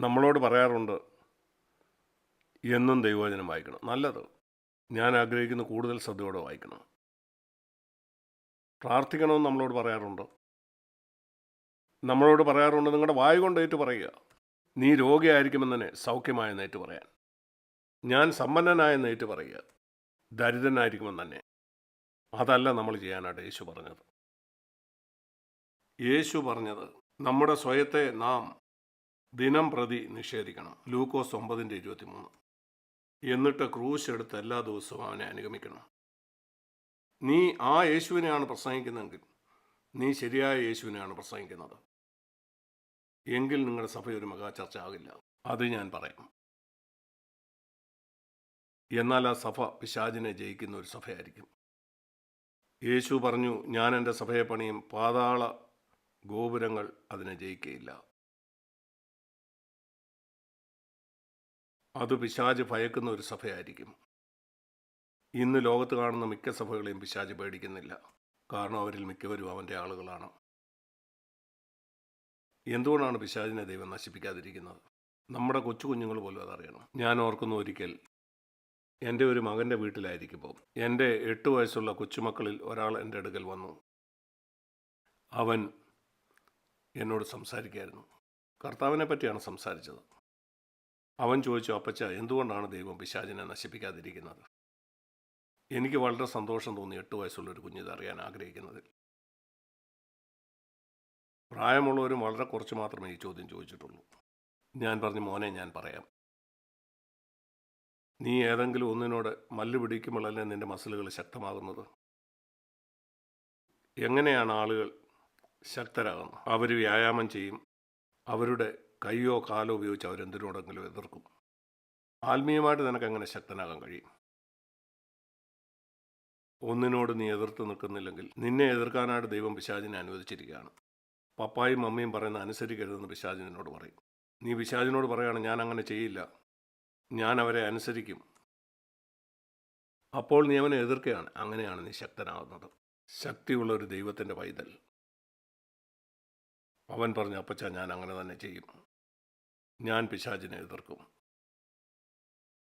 നമ്മളോട് പറയാറുണ്ട് എന്നും ദൈവവചനം വായിക്കണം. നല്ലത്. ഞാൻ ആഗ്രഹിക്കുന്ന കൂടുതൽ ശ്രദ്ധയോടെ വായിക്കണം. പ്രാർത്ഥിക്കണമെന്ന് നമ്മളോട് പറയാറുണ്ട്. നമ്മളോട് പറയാറുണ്ട് നിങ്ങളുടെ വായ കൊണ്ട് ഏറ്റു പറയുക. നീ രോഗിയായിരിക്കുമെന്ന് സൗഖ്യമായെന്ന് ഏറ്റു പറയാൻ. ഞാൻ സമ്പന്നനായെന്ന് ഏറ്റു പറയുക. ദരിദ്രനായിരിക്കുമെന്ന് തന്നെ. അതല്ല നമ്മൾ ചെയ്യാനായിട്ട് യേശു പറഞ്ഞത്. യേശു പറഞ്ഞത് നമ്മുടെ സ്വയത്തെ നാം ദിനം പ്രതി നിഷേധിക്കണം. ലൂക്കോസ് ഒമ്പതിന്റെ ഇരുപത്തിമൂന്ന്. എന്നിട്ട് ക്രൂശ് എടുത്ത് എല്ലാ ദിവസവും അവനെ അനുഗമിക്കണം. നീ ആ യേശുവിനെയാണ് പ്രസംഗിക്കുന്നതെങ്കിൽ നീ ശരിയായ യേശുവിനെയാണ് പ്രസംഗിക്കുന്നത്. എങ്കിൽ നിങ്ങളുടെ സഭ ഒരു മകാ ചർച്ച ആകില്ല. അത് ഞാൻ പറയാം. എന്നാൽ ആ സഭ പിശാചിനെ ജയിക്കുന്ന ഒരു സഭയായിരിക്കും. യേശു പറഞ്ഞു ഞാൻ എന്റെ സഭയെ പണിയും പാതാള ഗോപുരങ്ങൾ അതിനെ ജയിക്കുകയില്ല അത് പിശാജ് ഭയക്കുന്ന ഒരു സഭയായിരിക്കും. ഇന്ന് ലോകത്ത് കാണുന്ന മിക്ക സഭകളെയും പിശാജ് പേടിക്കുന്നില്ല. കാരണം അവരിൽ മിക്കവരും അവന്റെ ആളുകളാണ്. എന്തുകൊണ്ടാണ് പിശാജിനെ ദൈവം നശിപ്പിക്കാതിരിക്കുന്നത്? നമ്മുടെ കൊച്ചു കുഞ്ഞുങ്ങൾ പോലും അതറിയണം. ഞാൻ ഓർക്കുന്നു ഒരിക്കൽ എന്റെ ഒരു മകന്റെ വീട്ടിലായിരിക്കുമ്പോൾ എന്റെ എട്ട് വയസ്സുള്ള കൊച്ചുമക്കളിൽ ഒരാൾ എന്റെ അടുക്കൽ വന്നു. അവൻ എന്നോട് സംസാരിക്കായിരുന്നു കർത്താവിനെ പറ്റിയാണ് സംസാരിച്ചത്. അവൻ ചോദിച്ചു അപ്പച്ച എന്തുകൊണ്ടാണ് ദൈവം പിശാചിനെ നശിപ്പിക്കാതിരിക്കുന്നത്? എനിക്ക് വളരെ സന്തോഷം തോന്നി എട്ട് വയസ്സുള്ളൊരു കുഞ്ഞിത് അറിയാൻ ആഗ്രഹിക്കുന്നതിൽ പ്രായമുള്ളവരും വളരെ കുറച്ച് മാത്രമേ ഈ ചോദ്യം ചോദിച്ചിട്ടുള്ളൂ. ഞാൻ പറഞ്ഞു മോനെ ഞാൻ പറയാം. നീ ഏതെങ്കിലും ഒന്നിനോട് മല്ല് പിടിക്കുമ്പോഴല്ലേ നിന്റെ മസിലുകൾ ശക്തമാകുന്നത്? എങ്ങനെയാണ് ആളുകൾ ശക്തരാകുന്നത്? അവർ വ്യായാമം ചെയ്യും. അവരുടെ കൈയോ കാലോ ഉപയോഗിച്ച് അവരെന്തിനോടെങ്കിലും എതിർക്കും. ആത്മീയമായിട്ട് നിനക്ക് അങ്ങനെ ശക്തനാകാൻ കഴിയും. ഒന്നിനോട് നീ എതിർത്ത് നിൽക്കുന്നില്ലെങ്കിൽ നിന്നെ എതിർക്കാനായിട്ട് ദൈവം പിശാചിനെ അനുവദിച്ചിരിക്കുകയാണ്. പപ്പായും മമ്മിയും പറയുന്ന അനുസരിക്കരുതെന്ന് പിശാചിനോട് നിന്നോട് പറയും. നീ പിശാചിനോട് പറയുകയാണ് ഞാൻ അങ്ങനെ ചെയ്യില്ല. ഞാൻ അവരെ അനുസരിക്കും. അപ്പോൾ നീ അവനെ എതിർക്കുകയാണ്. അങ്ങനെയാണ് നീ ശക്തനാകുന്നത്. ശക്തിയുള്ള ഒരു ദൈവത്തിന്റെ പൈതൽ. അവൻ പറഞ്ഞു അപ്പച്ച ഞാൻ അങ്ങനെ തന്നെ ചെയ്യും. ഞാൻ പിശാചിനെ എതിർക്കും.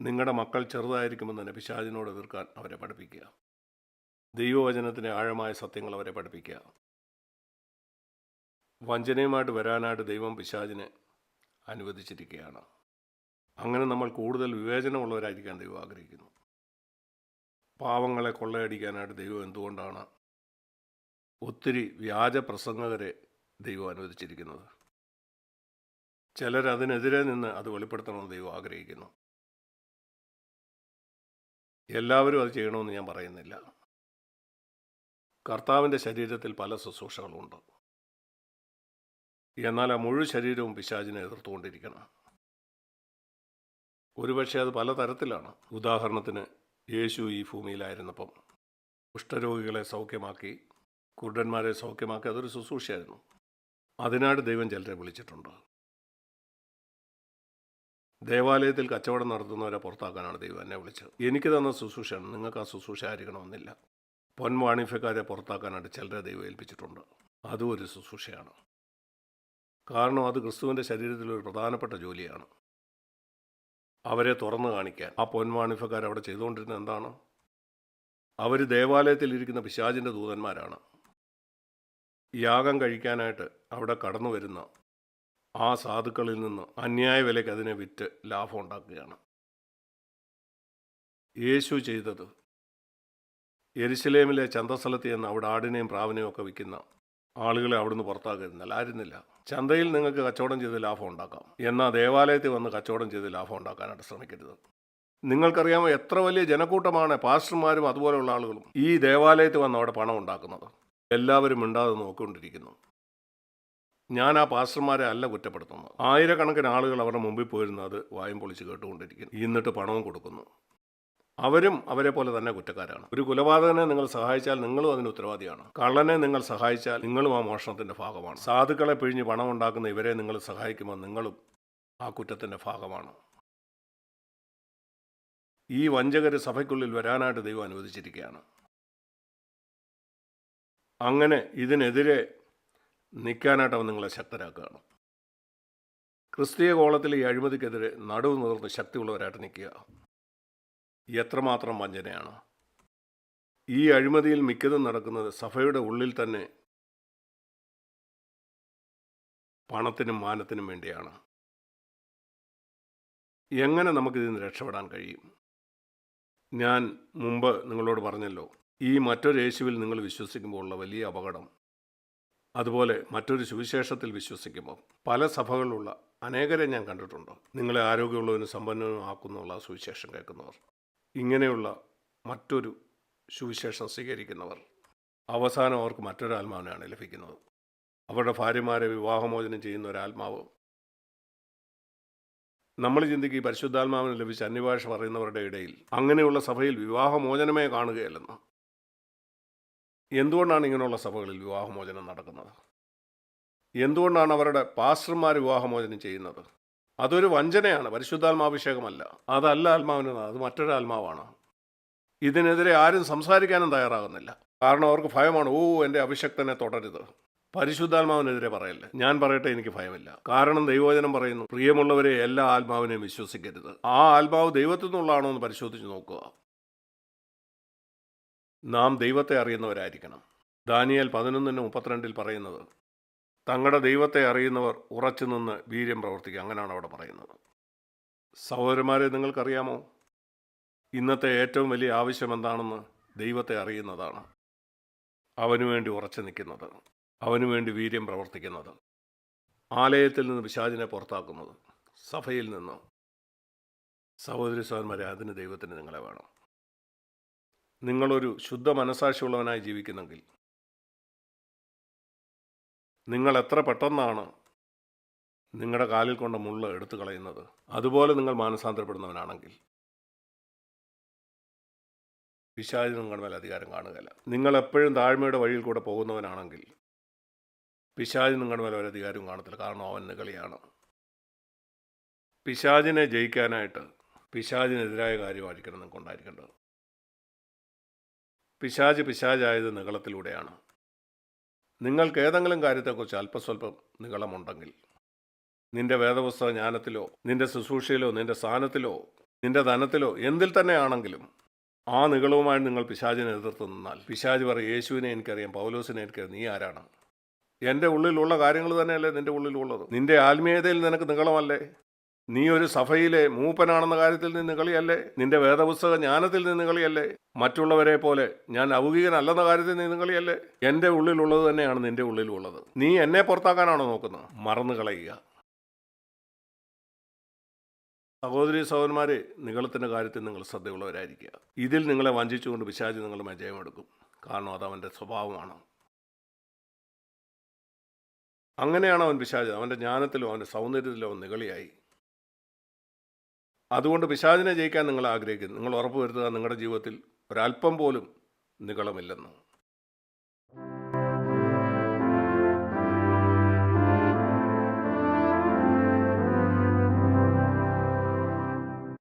നിങ്ങളുടെ മക്കൾ ചെറുതായിരിക്കുമെന്ന് തന്നെ പിശാചിനോട് എതിർക്കാൻ അവരെ പഠിപ്പിക്കുക. ദൈവവചനത്തിന്റെ ആഴമായ സത്യങ്ങൾ അവരെ പഠിപ്പിക്കുക. വഞ്ചനയുമായിട്ട് വരാനായിട്ട് ദൈവം പിശാചിനെ അനുവദിച്ചിരിക്കുകയാണ്. അങ്ങനെ നമ്മൾ കൂടുതൽ വിവേചനമുള്ളവരായിരിക്കാൻ ദൈവം ആഗ്രഹിക്കുന്നു. പാവങ്ങളെ കൊള്ളയടിക്കാനായിട്ട് ദൈവം എന്തുകൊണ്ടാണ് ഒത്തിരി വ്യാജ പ്രസംഗകരെ ദൈവം അനുവദിച്ചിരിക്കുന്നത്? ചിലർ അതിനെതിരെ നിന്ന് അത് വെളിപ്പെടുത്തണമെന്ന് ദൈവം ആഗ്രഹിക്കുന്നു. എല്ലാവരും അത് ചെയ്യണമെന്ന് ഞാൻ പറയുന്നില്ല. കർത്താവിന്റെ ശരീരത്തിൽ പല ശുശ്രൂഷകളുണ്ട്. എന്നാൽ ആ മുഴുവൻ ശരീരവും പിശാചിനെ എതിർത്തുകൊണ്ടിരിക്കണം. ഒരുപക്ഷെ അത് പല പലതരത്തിലാണ്. ഉദാഹരണത്തിന് യേശു ഈ ഭൂമിയിലായിരുന്നപ്പം കുഷ്ഠരോഗികളെ സൗഖ്യമാക്കി കുരുടന്മാരെ സൗഖ്യമാക്കി അതൊരു ശുശ്രൂഷയായിരുന്നു. അതിനായിട്ട് ദൈവം ചിലരെ വിളിച്ചിട്ടുണ്ട്. ദേവാലയത്തിൽ കച്ചവടം നടത്തുന്നവരെ പുറത്താക്കാനാണ് ദൈവം എന്നെ വിളിച്ചത്. എനിക്ക് തന്ന ശുശ്രൂഷയാണ്. നിങ്ങൾക്ക് ആ ശുശ്രൂഷ ആയിരിക്കണമെന്നില്ല. പൊൻവാണിഫ്യക്കാരെ പുറത്താക്കാനായിട്ട് ചിലരെ ദൈവം ഏൽപ്പിച്ചിട്ടുണ്ട്. അതും ഒരു ശുശ്രൂഷയാണ്. കാരണം അത് ക്രിസ്തുവിന്റെ ശരീരത്തിലൊരു പ്രധാനപ്പെട്ട ജോലിയാണ്. അവരെ തുറന്നു കാണിക്കാൻ. ആ പൊൻവാണിഫ്യക്കാർ അവിടെ ചെയ്തുകൊണ്ടിരുന്നത് എന്താണ്? അവർ ദേവാലയത്തിൽ ഇരിക്കുന്ന പിശാചിന്റെ ദൂതന്മാരാണ്. യാഗം കഴിക്കാനായിട്ട് അവിടെ കടന്നു വരുന്ന ആ സാധുക്കളിൽ നിന്ന് അന്യായ വിലയ്ക്ക് അതിനെ വിറ്റ് ലാഭം ഉണ്ടാക്കുകയാണ്. യേശു ചെയ്തത് എരിശിലേമിലെ ചന്തസ്ഥലത്ത് ചെന്ന് അവിടെ ആടിനെയും പ്രാവിനെയും ഒക്കെ വിൽക്കുന്ന ആളുകളെ അവിടുന്ന് പുറത്താക്കുന്നില്ല ആയിരുന്നില്ല ചന്തയിൽ നിങ്ങൾക്ക് കച്ചവടം ചെയ്ത് ലാഭം ഉണ്ടാക്കാം. എന്നാൽ ദേവാലയത്തിൽ വന്ന് കച്ചവടം ചെയ്ത് ലാഭം ഉണ്ടാക്കാനായിട്ട് ശ്രമിക്കരുത്. നിങ്ങൾക്കറിയാമോ എത്ര വലിയ ജനക്കൂട്ടമാണ് പാസ്റ്റർമാരും അതുപോലെയുള്ള ആളുകളും ഈ ദേവാലയത്തിൽ വന്ന് അവിടെ പണം ഉണ്ടാക്കുന്നത്? എല്ലാവരും മിണ്ടാതെ നോക്കിക്കൊണ്ടിരിക്കുന്നു. ഞാൻ ആ പാസ്റ്റർമാരെ അല്ല കുറ്റപ്പെടുത്തുന്നത്. ആയിരക്കണക്കിന് ആളുകൾ അവരുടെ മുമ്പിൽ പോയിരുന്നത് അത് വായും പൊളിച്ച് കേട്ടുകൊണ്ടിരിക്കുന്നു. എന്നിട്ട് പണവും കൊടുക്കുന്നു. അവരും അവരെ പോലെ തന്നെ കുറ്റക്കാരാണ്. ഒരു കൊലപാതകനെ നിങ്ങൾ സഹായിച്ചാൽ നിങ്ങളും അതിന് ഉത്തരവാദിയാണ്. കള്ളനെ നിങ്ങൾ സഹായിച്ചാൽ നിങ്ങളും ആ മോഷണത്തിന്റെ ഭാഗമാണ്. സാധുക്കളെ പിഴിഞ്ഞ് പണം ഉണ്ടാക്കുന്ന ഇവരെ നിങ്ങൾ സഹായിക്കുമ്പോൾ നിങ്ങളും ആ കുറ്റത്തിന്റെ ഭാഗമാണ്. ഈ വഞ്ചകര് സഭയ്ക്കുള്ളിൽ വരാനായിട്ട് ദൈവം അനുവദിച്ചിരിക്കുകയാണ്. അങ്ങനെ ഇതിനെതിരെ നിൽക്കാനായിട്ട് അവൻ നിങ്ങളെ ശക്തരാക്കുകയാണ്. ക്രിസ്തീയ കോളത്തിൽ ഈ അഴിമതിക്കെതിരെ നടുവ് നിവർന്ന് ശക്തിയുള്ളവരായിട്ട് നിൽക്കുക എത്രമാത്രം വഞ്ചനയാണ്. ഈ അഴിമതിയിൽ മിക്കതും നടക്കുന്നത് സഭയുടെ ഉള്ളിൽ തന്നെ പണത്തിനും മാനത്തിനും വേണ്ടിയാണ്. എങ്ങനെ നമുക്കിതിൽ നിന്ന് രക്ഷപ്പെടാൻ കഴിയും? ഞാൻ മുമ്പ് നിങ്ങളോട് പറഞ്ഞല്ലോ ഈ മറ്റൊരു യേശുവിൽ നിങ്ങൾ വിശ്വസിക്കുമ്പോൾ ഉള്ള വലിയ അപകടം അതുപോലെ മറ്റൊരു സുവിശേഷത്തിൽ വിശ്വസിക്കുമ്പോൾ പല സഭകളിലുള്ള അനേകരെ ഞാൻ കണ്ടിട്ടുണ്ട്. നിങ്ങളെ ആരോഗ്യമുള്ളവനും സമ്പന്നനും ആക്കുന്നുള്ള സുവിശേഷം കേൾക്കുന്നവർ. ഇങ്ങനെയുള്ള മറ്റൊരു സുവിശേഷം സ്വീകരിക്കുന്നവർ അവസാനം അവർക്ക് മറ്റൊരു ആത്മാവിനാണ് ലഭിക്കുന്നത്. അവരുടെ ഭാര്യമാരെ വിവാഹമോചനം ചെയ്യുന്ന ഒരാത്മാവ് നമ്മൾ ചിന്തിക്കുക ഈ പരിശുദ്ധാത്മാവിന് ലഭിച്ച അന്യഭാഷ പറയുന്നവരുടെ ഇടയിൽ അങ്ങനെയുള്ള സഭയിൽ വിവാഹമോചനമേ കാണുകയല്ലെന്ന്. എന്തുകൊണ്ടാണ് ഇങ്ങനെയുള്ള സഭകളിൽ വിവാഹമോചനം നടക്കുന്നത്? എന്തുകൊണ്ടാണ് അവരുടെ പാസ്റ്റർമാർ വിവാഹമോചനം ചെയ്യുന്നത്? അതൊരു വഞ്ചനയാണ് പരിശുദ്ധാത്മാഭിഷേകമല്ല. അതല്ല ആത്മാവിന് അത് മറ്റൊരു ആത്മാവാണ്. ഇതിനെതിരെ ആരും സംസാരിക്കാനും തയ്യാറാകുന്നില്ല. കാരണം അവർക്ക് ഭയമാണ് ഓ എന്റെ അഭിഷക്തനെ തുടരുത്. പരിശുദ്ധാത്മാവിനെതിരെ പറയല്ല? ഞാൻ പറയട്ടെ എനിക്ക് ഭയമില്ല. കാരണം ദൈവവചനം പറയുന്നു പ്രിയമുള്ളവരെ എല്ലാ ആത്മാവിനെയും വിശ്വസിക്കരുത്. ആ ആത്മാവ് ദൈവത്തിൽ നിന്നുള്ളതാണോ എന്ന് പരിശോധിച്ച് നോക്കുക. നാം ദൈവത്തെ അറിയുന്നവരായിരിക്കണം. ദാനിയൽ പതിനൊന്നിന് മുപ്പത്തിരണ്ടിൽ പറയുന്നത് തങ്ങളുടെ ദൈവത്തെ അറിയുന്നവർ ഉറച്ചു നിന്ന് വീര്യം പ്രവർത്തിക്കുക അങ്ങനെയാണ് അവിടെ പറയുന്നത്. സഹോദരന്മാരെ നിങ്ങൾക്കറിയാമോ? ഇന്നത്തെ ഏറ്റവും വലിയ ആവശ്യം എന്താണെന്ന് ദൈവത്തെ അറിയുന്നതാണ്. അവനു വേണ്ടി ഉറച്ചു നിൽക്കുന്നത് അവനു വേണ്ടി വീര്യം പ്രവർത്തിക്കുന്നത് ആലയത്തിൽ നിന്ന് പിശാചിനെ പുറത്താക്കുന്നത് സഭയിൽ നിന്ന്. സഹോദരി സഹോദരന്മാരെ അതിന് ദൈവത്തിന് നിങ്ങളെ വേണം. നിങ്ങളൊരു ശുദ്ധ മനസാക്ഷിയുള്ളവനായി ജീവിക്കുന്നെങ്കിൽ. നിങ്ങൾ എത്ര പെട്ടെന്നാണ് നിങ്ങളുടെ കാലിൽ കൊണ്ട മുള്ള എടുത്തു കളയുന്നത്. അതുപോലെ നിങ്ങൾ മാനസാന്തരപ്പെടുന്നവനാണെങ്കിൽ. പിശാചി നിങ്ങളുടെ മേൽ അധികാരം കാണുകയില്ല. നിങ്ങൾ എപ്പോഴും താഴ്മയുടെ വഴിയിൽ കൂടെ പോകുന്നവനാണെങ്കിൽ പിശാചി നിങ്ങളുടെ മേലെ ഒരധികാരവും കാണത്തില്ല. കാരണം അവൻ നികളിയാണ് പിശാചിനെ ജയിക്കാനായിട്ട് പിശാചിനെതിരായ കാര്യമായിരിക്കണം നിങ്ങൾക്ക് ഉണ്ടായിരിക്കേണ്ടത്. പിശാജ് പിശാജായത് നികളത്തിലൂടെയാണ് നിങ്ങൾക്ക് ഏതെങ്കിലും കാര്യത്തെക്കുറിച്ച് അല്പസ്വല്പം നികളമുണ്ടെങ്കിൽ നിന്റെ വേദപുസ്തക ജ്ഞാനത്തിലോ നിന്റെ ശുശ്രൂഷയിലോ നിന്റെ സ്ഥാനത്തിലോ നിന്റെ ധനത്തിലോ എന്തിൽ തന്നെ ആണെങ്കിലും ആ നികളവുമായി നിങ്ങൾ പിശാചിനെ എതിർത്ത് നിന്നാൽ പിശാജ് പറയും യേശുവിനെ എനിക്കറിയാം പൗലോസിനെ എനിക്കറിയാം നീ ആരാണ്? എന്റെ ഉള്ളിലുള്ള കാര്യങ്ങൾ തന്നെയല്ലേ നിന്റെ ഉള്ളിലുള്ളത്? നിന്റെ ആത്മീയതയിൽ നിനക്ക് നികളമല്ലേ നീ ഒരു സഭയിലെ മൂപ്പനാണെന്ന കാര്യത്തിൽ നിന്ന് കളിയല്ലേ? നിന്റെ വേദപുസ്തക ജ്ഞാനത്തിൽ നിന്ന് കളിയല്ലേ? മറ്റുള്ളവരെ പോലെ ഞാൻ ഔകികനല്ലെന്ന കാര്യത്തിൽ നിന്ന് കളിയല്ലേ? എന്റെ ഉള്ളിലുള്ളത് തന്നെയാണ് നിന്റെ ഉള്ളിലുള്ളത്. നീ എന്നെ പുറത്താക്കാനാണോ നോക്കുന്നത്? മറന്നു കളയുക. സഹോദരി സഹോദരന്മാരെ നിങ്ങളത്തിന്റെ കാര്യത്തിൽ നിങ്ങൾ ശ്രദ്ധയുള്ളവരായിരിക്കുക. ഇതിൽ നിങ്ങളെ വഞ്ചിച്ചുകൊണ്ട് പിശാചി നിങ്ങളുടെ ജയമെടുക്കും കാരണം അത് അവന്റെ സ്വഭാവമാണ്. അങ്ങനെയാണ് അവൻ പിശാച്. അവന്റെ ജ്ഞാനത്തിലും അവന്റെ സൗന്ദര്യത്തിലും അവൻ നികളിയായി അതുകൊണ്ട് പിശാചിനെ ജയിക്കാൻ നിങ്ങൾ ആഗ്രഹിക്കുന്നു. നിങ്ങൾ ഉറപ്പ് ഉറപ്പുവരുത്തുക നിങ്ങളുടെ ജീവിതത്തിൽ ഒരല്പം പോലും നികളമില്ലെന്ന്